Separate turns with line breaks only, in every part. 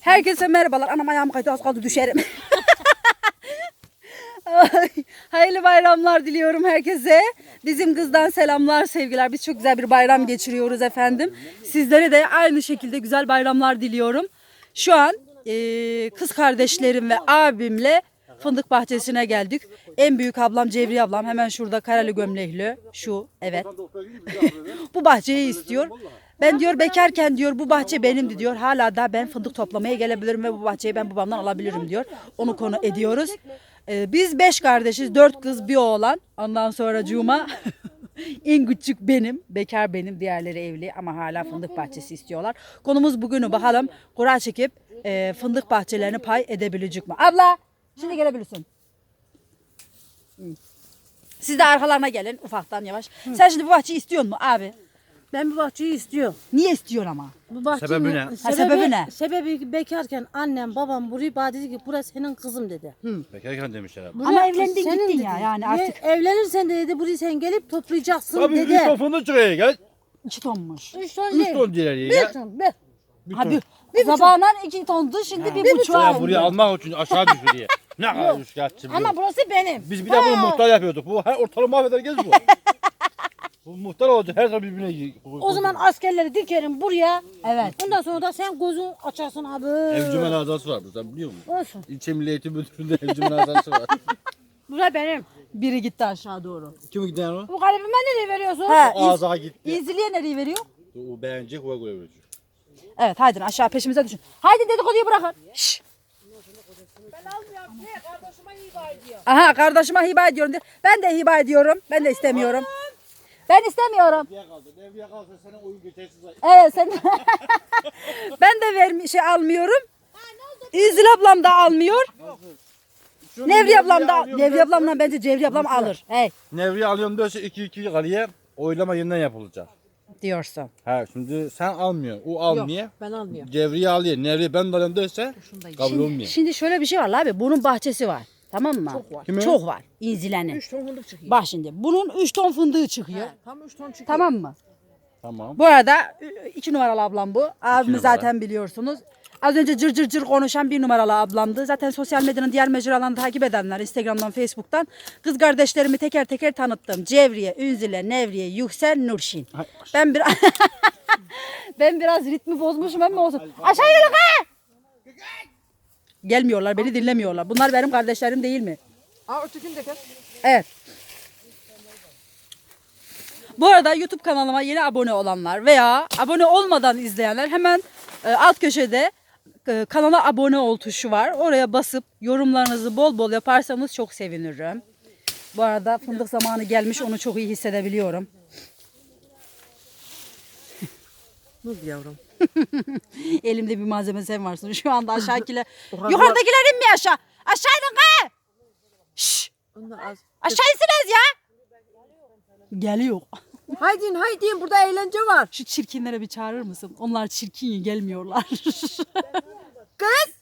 Herkese merhabalar. Anam ayağım kaydı az kaldı düşerim. Ay, Hayırlı bayramlar diliyorum herkese. Bizim kızdan selamlar, sevgiler. Biz çok güzel bir bayram geçiriyoruz efendim. Sizlere de aynı şekilde güzel bayramlar diliyorum. Şu an eee, kız kardeşlerim ve abimle fındık bahçesine geldik. En büyük ablam Cevriye ablam hemen şurada karalı gömlekli. Şu evet. bu bahçeyi istiyor. Ben diyor bekarken diyor bu bahçe benimdi diyor. Hala da ben fındık toplamaya gelebilirim ve bu bahçeyi ben babamdan alabilirim diyor. Onu konu ediyoruz. Ee, biz beş kardeşiz. Dört kız bir oğlan. Ondan sonra Cuma. en küçük benim. Bekar benim. Diğerleri evli ama hala fındık bahçesi istiyorlar. Konumuz bugünü bakalım. Kura çekip e, fındık bahçelerini pay edebilecek mi? Abla şimdi gelebilirsin. Hı. Siz de arkalarına gelin ufaktan yavaş. Sen şimdi bu bahçeyi istiyor mu abi?
Ben bu bahçeyi istiyorum.
Niye istiyor ama?
Bu bahçenin
Sebebi ne?
Ha, sebebi ne?
Sebebi bekarken annem babam burayı bana dedi ki burası senin kızım dedi.
Bekarken demişler abi.
Ama evlendin
senin
gittin
dedi.
ya, yani
Ve
artık.
Evlenirsen de dedi burayı sen gelip toplayacaksın
Tabii
dedi.
üç ton fındık çıkıyor gel.
İki tonmuş.
Üç ton
Üç
değil.
ton diler ya.
Bir ton. Bir.
Bir
Ha,
ton.
bir, bir Sabahından iki tondu şimdi bir, buçuk.
Ya buraya almak için aşağı düşür diye. Ne kadar üçkağıtçı bir
Ama burası benim.
Biz bir de bunu muhtar yapıyorduk. Bu her ortalığı mahveder gez bu. bu muhtar olacak her zaman birbirine gi-
O zaman askerleri dikerim buraya.
Evet.
Ondan sonra da sen gözün açarsın abi.
Evcimen azası var burada biliyor musun?
Olsun.
İlçe Milli Eğitim Müdürlüğü'nde evcimen azası var.
Burası benim.
Biri gitti aşağı doğru.
Kim gidiyor o?
Bu kalbime nereye veriyorsun?
Ha,
O ağza gitti.
İzliye nereye veriyor?
O beğenecek o göre verecek.
Evet haydi aşağı peşimize düşün. Haydi dedikoduyu bırakın. Şşş. Aha kardeşime hibe ediyorum. diye. Ben de hibe ediyorum. Ben de istemiyorum. Ben istemiyorum.
Devriye kaldı. Devriye kalsa senin oyun geçersiz.
Evet sen. ben de vermi şey almıyorum. İzil ablam da almıyor. Nevri ablam da Nevri ablamla bence Cevri ablam alır. Hey
Nevriye alıyorum derse 2-2 kaleye oylama yeniden yapılacak.
Diyorsun.
Ha şimdi sen almıyorsun. O almıyor.
Ben almıyorum.
Cevriye alıyor. Nevriye ben alıyorum derse kabul
Şimdi,
olmuyor.
şimdi şöyle bir şey var abi. Bunun bahçesi var. Tamam mı? Çok
var.
Kimin?
Çok var. İnzilenin.
3 ton fındık çıkıyor.
Bak şimdi bunun 3 ton fındığı çıkıyor.
Tam 3 ton çıkıyor.
Tamam mı?
Tamam.
Bu arada 2 numaralı ablam bu. Abimi
numara.
zaten biliyorsunuz. Az önce cır cır cır konuşan bir numaralı ablamdı. Zaten sosyal medyanın diğer mecralarını takip edenler Instagram'dan, Facebook'tan kız kardeşlerimi teker teker tanıttım. Cevriye, Ünzile, Nevriye, Yüksel, Nurşin. Ben biraz ben biraz ritmi bozmuşum ama olsun. Aşağı gelin ha! Gelmiyorlar, beni dinlemiyorlar. Bunlar benim kardeşlerim değil mi?
Aa ötekini de kes.
Evet. Bu arada YouTube kanalıma yeni abone olanlar veya abone olmadan izleyenler hemen e, alt köşede kanala abone ol tuşu var. Oraya basıp yorumlarınızı bol bol yaparsanız çok sevinirim. Bu arada fındık zamanı gelmiş onu çok iyi hissedebiliyorum.
Dur yavrum.
Elimde bir malzeme sen varsın. Şu anda aşağıdakiler. Yukarıdakiler inmiyor aşağı. Aşağı inin ha. Şşş. Aşağı insiniz ya. Geliyor.
Haydin haydin burada eğlence var.
Şu çirkinlere bir çağırır mısın? Onlar çirkin gelmiyorlar.
Kız.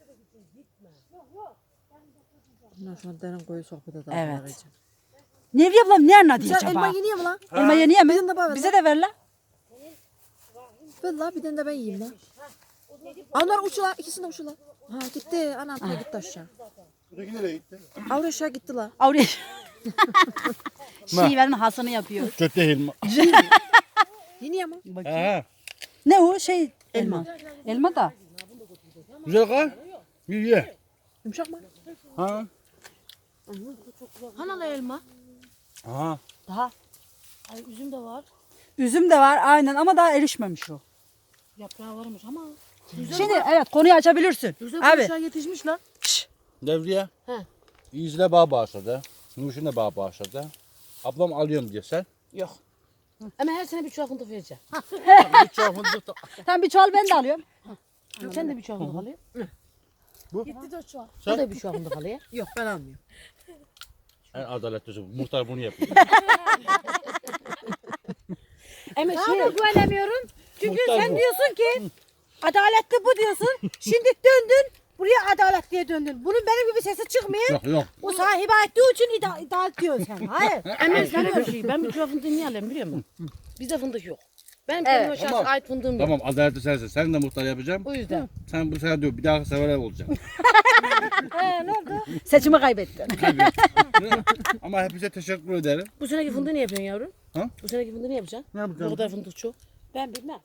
Bunlar şu an derin koyu sohbet eder.
Evet. Nevriye ablam ne anladı
Sen
acaba?
elma yeniyor mu lan?
Elma yeniyor mu?
Tane de bana ver
Bize de ver la.
Ver la bir tane de ben yiyeyim lan. Onlar uçula ikisini de uçula. Ha gitti anam da gitti aşağı.
Öteki nereye gitti?
Avru aşağı gitti la.
Avruya. Şivenin hasını yapıyor.
Kötü elma.
Yeniyor mu?
Bakayım.
He.
Ne o şey? Elma. Elma da.
Güzel kal. Ye ye.
Yumuşak mı?
Ha.
Hanalı elma.
Aha.
Daha.
Ay üzüm de var.
Üzüm de var aynen ama daha erişmemiş o.
Yaprağı varmış ama.
Şimdi evet konuyu açabilirsin.
Güzel
Abi.
aşağı yetişmiş lan.
Devriye.
He.
İzle bağ bağışladı. Nuşin de bağ bağışladı. Ablam alıyorum diye sen.
Yok. Ama her sene bir çuval fındık vereceğim.
Bir çuval fındık da-
Sen bir çuval ben de alıyorum.
Sen de bir çuval fındık alıyor.
Bu?
Gitti de çuval.
Sen?
O da bir çuval fındık alıyor. Yok ben almıyorum.
En adaletlisi bu. Muhtar bunu yapıyor.
Ama Sana da güvenemiyorum. Çünkü
Muhtar
sen
bu.
diyorsun ki adaletli bu diyorsun. Şimdi döndün buraya adalet diye döndün. Bunun benim gibi sesi çıkmıyor.
yok yok.
O sahibi ettiği için ida adalet diyorsun sen. Hayır. Ama sana bir şey. Ben bir çuval fındığı niye alayım biliyor musun? Bizde fındık yok.
Benim
Evet,
kendime
tamam.
ait fındığım yok.
Tamam adaletli sensin. Sen de muhtar yapacağım.
O yüzden.
Sen bu sefer diyor bir daha sefer olacaksın.
He ne oldu?
Seçimi kaybettin.
Ama hepinize teşekkür ederim.
Bu seneki fındığı ne yapıyorsun yavrum?
Ha?
Bu seneki fındığı ne yapacaksın?
Ne yapacağım?
Bu kadar fındık çok. Ben bilmem.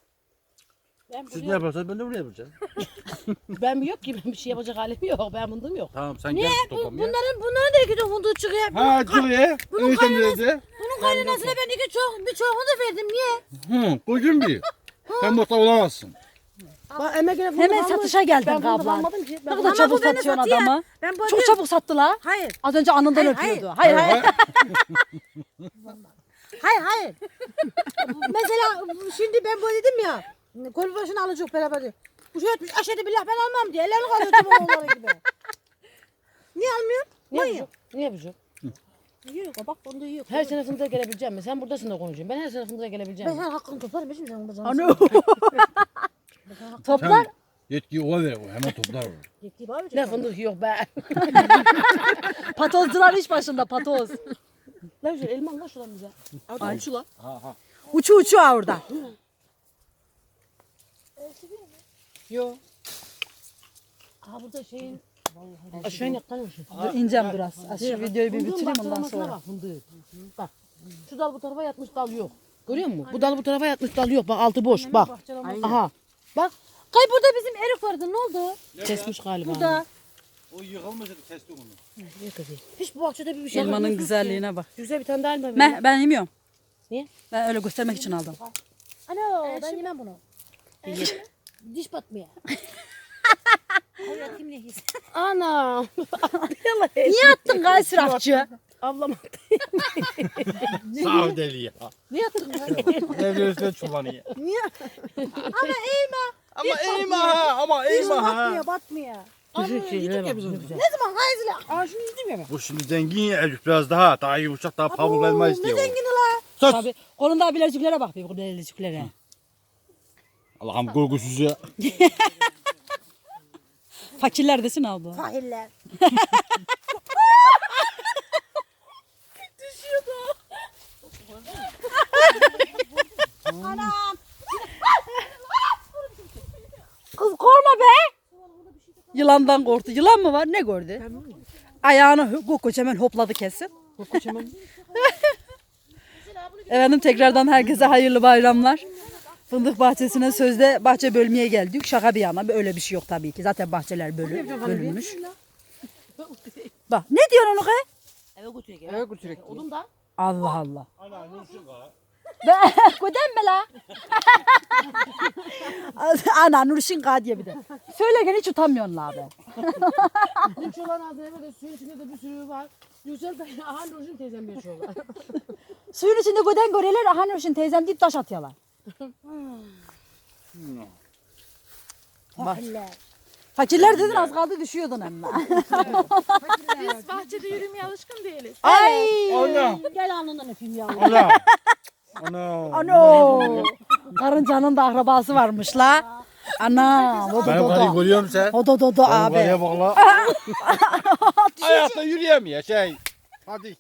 Ben,
Siz
buraya-
ne yaparsanız ben de bunu yapacağım.
ben yok ki? Ben bir şey yapacak halim yok. Ben fındığım yok.
Tamam sen
Niye?
gel
Bu,
toplam ya.
bunların, bunların da iki ton fındığı çıkıyor.
Ha Cüye. Öyle sen dedi.
Bunun kaynanasına ben iki çok, bir çoğunu verdim. Niye?
Hı, koydun bir. Sen muhtar olamazsın.
Bak emek yine fındık
Hemen
almış.
satışa geldin
Ben fındık almadım ki. Ben
Ne
fındık-
kadar çabuk satıyorsun adamı.
Ben bu
Çok çabuk sattı la.
Hayır.
Az önce anından
Hayır,
öpüyordu. Hayır hayır.
Hayır hayır. Mesela şimdi ben böyle dedim ya. Kol başına alacak beraber diyor. Bu şey etmiş aşağıda billah ben almam diye. Ellerini kalıyor çabuk oğulları gibi. Niye almıyor? Niye yapacak? Niye yapacak?
Yiyor bak fındığı yiyor.
Her sene fındığa gelebileceğim mi? Sen buradasın da konuşuyorsun. Ben her sene gelebileceğim
Ben
mi?
sen hakkını toplarım şimdi sen burada
Ano. Toplar.
Sen yetkiyi ova ver. o Hemen toplar o.
Yetki abi.
Ne fındık yok be.
Patozcular iş başında patoz.
Lan şöyle elma Allah şuradan bize.
Ay şu lan.
Uçu uçu ha orada.
Yok. Aa burada şeyin Aşağı yaklanmışsın.
Dur ineceğim biraz. Az şu videoyu bir bitireyim ondan sonra.
Bak fındığı. Bak. Şu dal bu tarafa yatmış dal yok. Görüyor musun? Bu dal bu tarafa yatmış dal yok. Bak altı boş. Bak. Aha. Bak. Kay burada bizim erik vardı. Ne oldu? Kesmiş galiba. Burada.
O yıkılmıştı kesti onu.
Hiç bu bahçede bir şey
Elmanın güzelliğine bak.
Güzel bir tane daha elma.
Meh, ben yemiyorum.
Niye?
Ben öyle göstermek için aldım.
Ano ben yemem bunu. Diş batmıyor. Hayatım ne his?
Ana.
Niye attın gay sırafçı?
Ablam
Sağ deli ya.
ne yaptın?
Evde üstüne çobanı ya.
Niye?
Ama eğme ha. Ama eğme ha.
Batmıyor batmıyor. Ne zaman hayzile? Aa şunu yedim ya ben.
Bu şimdi zengin ya Elif biraz daha. Daha yumuşak daha pamuk elma istiyor.
Ne zengini la?
Sus.
Tabii. Kolunda bileciklere bak bir bileciklere.
Allah'ım korkusuz ya.
Fakirler desin abla.
Fahiller.
Kız korkma be. Yılandan korktu. Yılan mı var? Ne gördü? Ayağını hö- kocaman hopladı kesin. Efendim tekrardan herkese hayırlı bayramlar. Fındık bahçesine sözde bahçe bölmeye geldik. Şaka bir yana öyle bir şey yok tabii ki. Zaten bahçeler bölü, bölünmüş. Bak ne diyorsun onu kız?
Eve götürek.
Eve götürek.
Odun da.
Allah Allah. Be, Koden mi la? Ana Nurşin Ka diye bir de. Söylerken hiç utanmıyorsun la be.
Üç olan ağzına böyle suyun içinde de bir sürü var. Yüksel de aha Nurcan teyzem yaşıyorlar.
Suyun içinde göden göreler aha Nurşin teyzem deyip taş atıyorlar.
Fahiller.
Fakirler dedin az kaldı düşüyordun hem.
Biz bahçede yürümeye alışkın değiliz.
Ay.
Ana.
Gel alnından öpeyim ya.
Ana. Ana.
Ano. Karıncanın da akrabası varmış la. Ana. O da
Benim karıyı
dodo.
görüyor musun sen?
O da dodo
Benim
abi.
karıya bak la. Ayakta yürüyemiyor şey. Hadi.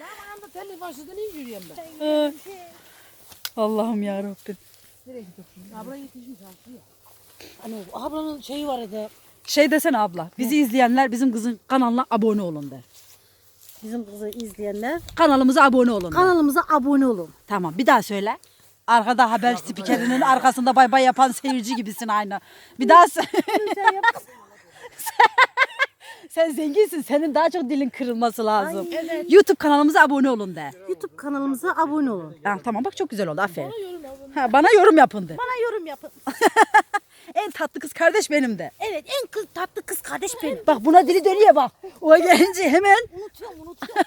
Ayağımda telli başladı niye yürüyeyim ben?
Allah'ım ya Rabbim.
Abla yetişmiş aslında. Hani ablanın şeyi var idi.
Şey desene abla. Bizi izleyenler bizim kızın kanalına abone olun de.
Bizim kızı izleyenler
Kanalımıza abone olun de.
kanalımıza abone olun.
Tamam bir daha söyle. Arkada haber spikerinin arkasında bay bay yapan seyirci gibisin aynı. Bir daha sö- Sen zenginsin. Senin daha çok dilin kırılması lazım. YouTube kanalımıza abone olun de.
YouTube kanalımıza abone olun.
Ha, tamam bak çok güzel oldu. Aferin. Ha, bana yorum yapın de.
Bana yorum yapın.
En tatlı kız kardeş benim de.
Evet en kız tatlı kız kardeş benim.
Bak buna dili dönüyor bak. O gelince hemen
Unutuyorum unutuyorum.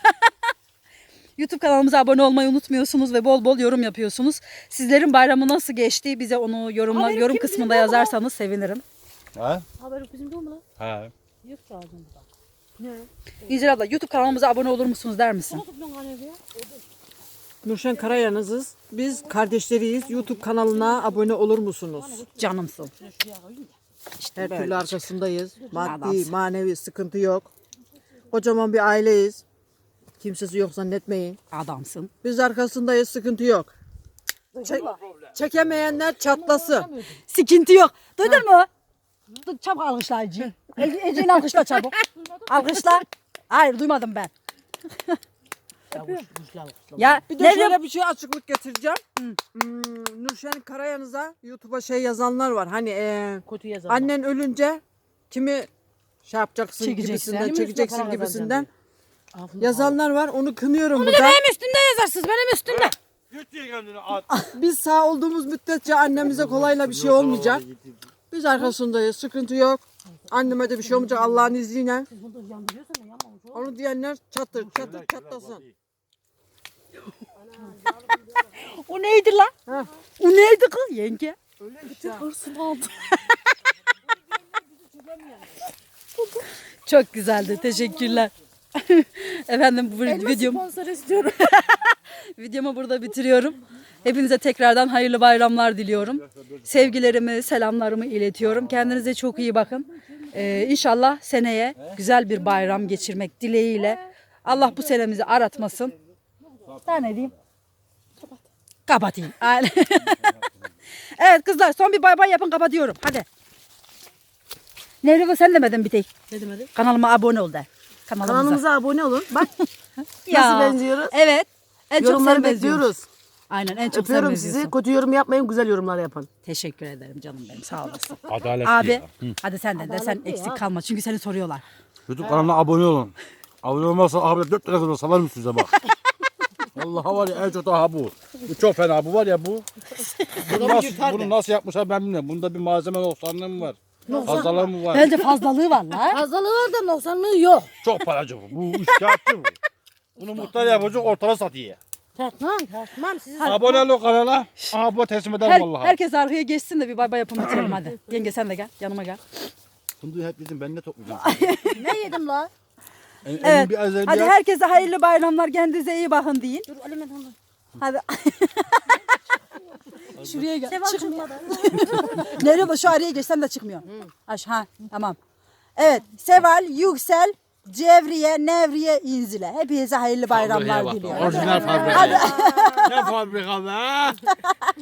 YouTube kanalımıza abone olmayı unutmuyorsunuz ve bol bol yorum yapıyorsunuz. Sizlerin bayramı nasıl geçti? Bize onu yorumla,
Haberim
yorum kısmında yazarsanız sevinirim.
Ha?
Haber yok bizim değil mi lan?
Ha.
Yok ağzımda.
İncil abla YouTube kanalımıza abone olur musunuz der misin?
Nurşen Karayanızız. Biz kardeşleriyiz. YouTube kanalına abone olur musunuz?
Canımsın.
Her türlü arkasındayız. Maddi,
Adamsın.
manevi sıkıntı yok. Kocaman bir aileyiz. Kimsesi yok zannetmeyin.
Adamsın.
Biz arkasındayız, sıkıntı yok. Çek- çekemeyenler çatlasın.
Sıkıntı yok. Duydun mu? Dur, Çabuk alkışla. Ece- Ece'ni alkışla çabuk. Alkışla. Hayır duymadım ben. ya
Bir de
ne
şöyle bir şey açıklık getireceğim. Hmm, Nurşen Karayanız'a YouTube'a şey yazanlar var. Hani e,
Kötü yazan.
annen ölünce kimi şey yapacaksın
Çekeceksin.
gibisinden,
Kimin
çekeceksin gibisinden yazanlar var. Onu kınıyorum burada.
Benim üstümde yazarsınız benim üstümde.
Göt diye kendini at.
Biz sağ olduğumuz müddetçe annemize kolayla bir şey olmayacak. Biz arkasındayız. Sıkıntı yok. Anneme de bir şey olmayacak Allah'ın izniyle. Onu diyenler çatır çatır çatlasın.
O neydi lan? O neydi kız yenge? Çok güzeldi. Teşekkürler. Efendim bu videom
Sponsor istiyorum.
videomu burada bitiriyorum. Hepinize tekrardan hayırlı bayramlar diliyorum. Sevgilerimi, selamlarımı iletiyorum. Kendinize çok iyi bakın. Ee, inşallah seneye güzel bir bayram geçirmek dileğiyle. Allah bu senemizi aratmasın. Daha ne diyeyim? Kapatayım. Aynen. evet kızlar son bir bay bay yapın kapatıyorum. Hadi. Nerede sen demedin bir tek.
Ne demedi?
Kanalıma abone ol de. Kanalımıza.
Kanalımıza abone olun. Bak nasıl benziyoruz?
Evet. En çok
Yorumları
benziyorsun.
bekliyoruz.
Aynen en çok sen
Öpüyorum
benziyorsun.
sizi. Kötü yorum yapmayın, güzel yorumlar yapın.
Teşekkür ederim canım benim sağ olasın.
Adalet
Abi hadi sen de de sen eksik kalma çünkü seni soruyorlar.
YouTube kanalına abone olun. Abone olmazsa abi dört tane kızla salarım size bak. Vallahi var ya en çok daha bu. Bu çok fena bu var ya bu. Bunu nasıl, bunu nasıl yapmışlar ben bilmiyorum. Bunda bir malzeme noksanlığı mı var? Fazlalığı mı var?
Bence fazlalığı var la.
Fazlalığı var da noksanlığı yok.
Çok paracı bu. Bu üç kağıtçı bu. Bunu muhtar yapacak ortada satıyor.
Tamam, tamam. Sizi
Abone ol o kanala. Aha bu teslim ederim
Her,
vallahi.
herkes arkaya geçsin de bir bay bay yapın bitirelim hadi. Yenge sen de gel yanıma gel.
Fındığı hep bizim ben ne toplayacağım?
ne yedim la?
En,
Evet.
bir
Hadi herkese hayırlı bayramlar kendinize iyi bakın deyin.
Dur elime tamam.
Hadi. Şuraya gel.
Seval
Çıkmıyor.
çıkmadı.
Nereye bak şu araya geç sen de çıkmıyor. Aş, ha tamam. Evet Seval, Yüksel, Cevriye, Nevriye, İnzile. Hepinize hayırlı bayramlar diliyorum.
Orijinal fabrika. ne fabrika be?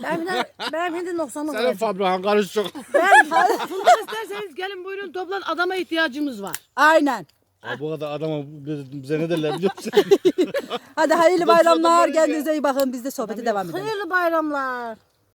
Ben de, ben şimdi noksanlık
Senin fabrikan karışık.
Ben fındık isterseniz gelin buyurun toplan adama ihtiyacımız var.
Aynen.
Abi bu kadar adama bize, bize ne derler biliyor musun?
Hadi hayırlı bayramlar. Kendinize iyi bakın. Biz de sohbete devam edelim.
Hayırlı bayramlar.